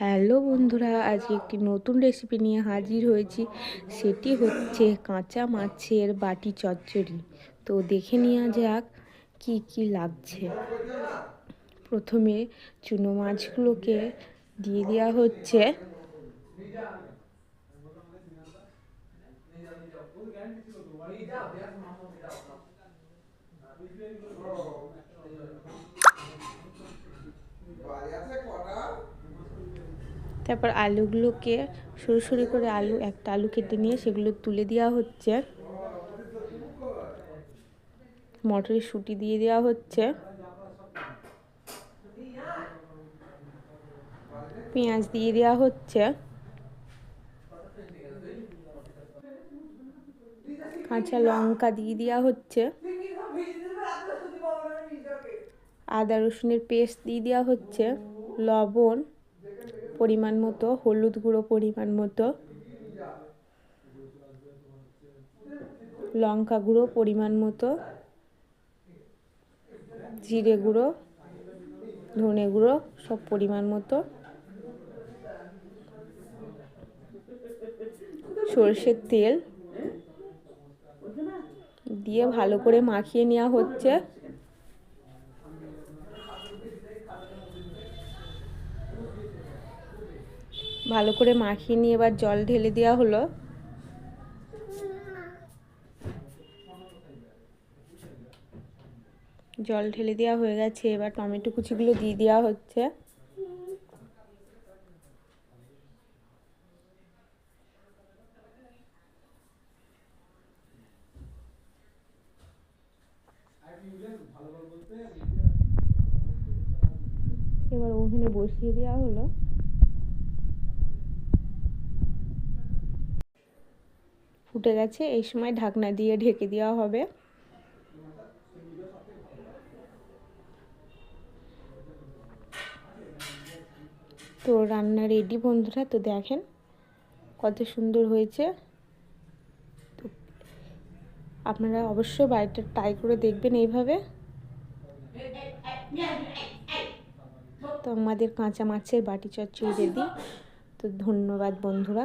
Hello বন্ধুরা, আজকে একটি নতুন রেসিপি নিয়ে হাজির হয়েছি। সেটি হচ্ছে কাঁচা মাছের বাটি চচ্চড়ি। তো দেখে নেওয়া যাক কি কি লাগছে। প্রথমে চুনো মাছগুলোকে দিয়ে দেওয়া হচ্ছে। তারপর আলুগুলোকে সরু সরু করে আলু, একটা আলু কেটে নিয়ে সেগুলো তুলে দেওয়া হচ্ছে। মটরের শুটি দিয়ে দেওয়া হচ্ছে। পেঁয়াজ দিয়ে দেওয়া হচ্ছে। কাঁচা লঙ্কা দিয়ে দেওয়া হচ্ছে। আদা রসুনের পেস্ট দিয়ে দেওয়া হচ্ছে। লবণ। পরিমাণ মতো, হলুদ গুঁড়ো পরিমাণ মতো, লঙ্কা গুঁড়ো পরিমাণ মতো, জিরে গুঁড়ো, ধনে গুঁড়ো সব পরিমাণ মতো, সর্ষের তেল দিয়ে ভালো করে মাখিয়ে নেওয়া হচ্ছে। ভালো করে মাখিয়ে নিয়ে এবার জল ঢেলে দেওয়া হলো। জল ঢেলে দেওয়া হয়ে গেছে, এবার টমেটো কুচিগুলো দিয়ে দেওয়া হচ্ছে। এবার ওভেনে বসিয়ে দেওয়া হলো। ফুটে গেছে, এই সময় ঢাকনা দিয়ে ঢেকে দেওয়া হবে। তো রান্না রেডি বন্ধুরা, তো দেখেন কত সুন্দর হয়েছে। তো আপনারা অবশ্যই বাড়িটা ট্রাই করে দেখবেন এইভাবে। তো আমাদের কাঁচা মাছের বাটি চচ্চড়ি রেডি তো ধন্যবাদ বন্ধুরা।